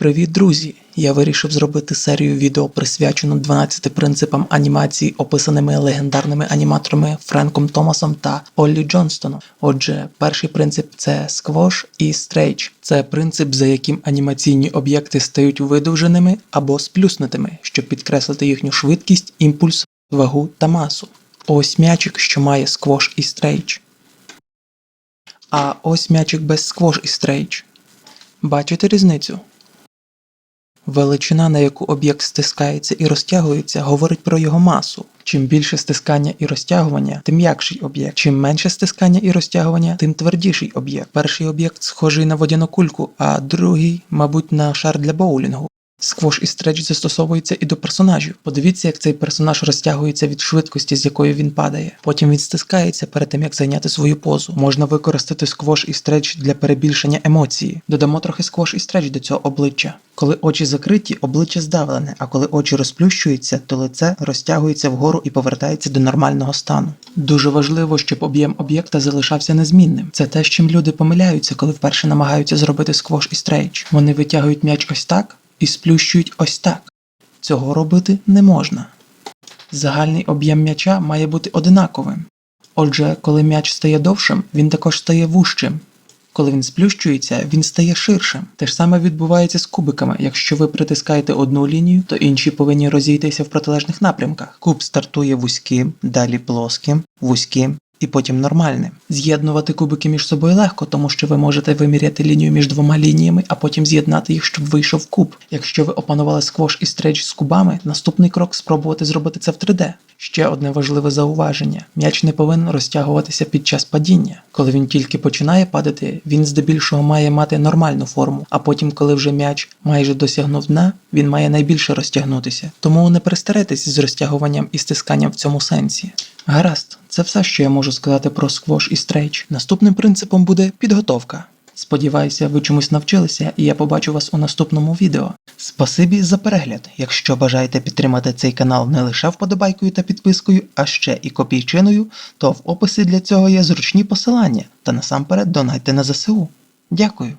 Привіт, друзі! Я вирішив зробити серію відео присвячену 12 принципам анімації, описаними легендарними аніматорами Френком Томасом та Оллі Джонстоном. Отже, перший принцип це сквош і стрейч. Це принцип, за яким анімаційні об'єкти стають видовженими або сплюснутими, щоб підкреслити їхню швидкість, імпульс, вагу та масу. Ось м'ячик, що має сквош і стрейч. А ось м'ячик без сквош і стрейч. Бачите різницю? Величина, на яку об'єкт стискається і розтягується, говорить про його масу. Чим більше стискання і розтягування, тим м'якший об'єкт. Чим менше стискання і розтягування, тим твердіший об'єкт. Перший об'єкт схожий на водяну кульку, а другий, мабуть, на шар для боулінгу. Сквош і стреч застосовується і до персонажів. Подивіться, як цей персонаж розтягується від швидкості, з якою він падає. Потім він стискається перед тим, як зайняти свою позу. Можна використати сквош і стреч для перебільшення емоції. Додамо трохи сквош і стреч до цього обличчя. Коли очі закриті, обличчя здавлене, а коли очі розплющуються, то лице розтягується вгору і повертається до нормального стану. Дуже важливо, щоб об'єм об'єкта залишався незмінним. Це те, з чим люди помиляються, коли вперше намагаються зробити сквош і стрейч. Вони витягують м'яч ось так і сплющують ось так. Цього робити не можна. Загальний об'єм м'яча має бути одинаковим. Отже, коли м'яч стає довшим, він також стає вужчим. Коли він сплющується, він стає ширшим. Те ж саме відбувається з кубиками. Якщо ви притискаєте одну лінію, то інші повинні розійтися в протилежних напрямках. Куб стартує вузьким, далі плоским, вузьким і потім нормальним. З'єднувати кубики між собою легко, тому що ви можете виміряти лінію між двома лініями, а потім з'єднати їх, щоб вийшов куб. Якщо ви опанували сквош і стрейч з кубами, наступний крок спробувати зробити це в 3D. Ще одне важливе зауваження: м'яч не повинен розтягуватися під час падіння. Коли він тільки починає падати, він здебільшого має мати нормальну форму, а потім, коли вже м'яч майже досягнув дна, він має найбільше розтягнутися. Тому не перестарайтесь з розтягуванням і стисканням в цьому сенсі. Гаразд, це все, що я можу сказати про сквош і стрейч. Наступним принципом буде підготовка. Сподіваюся, ви чомусь навчилися, і я побачу вас у наступному відео. Спасибі за перегляд. Якщо бажаєте підтримати цей канал не лише вподобайкою та підпискою, а ще і копійчиною, то в описі для цього є зручні посилання та насамперед донайте на ЗСУ. Дякую.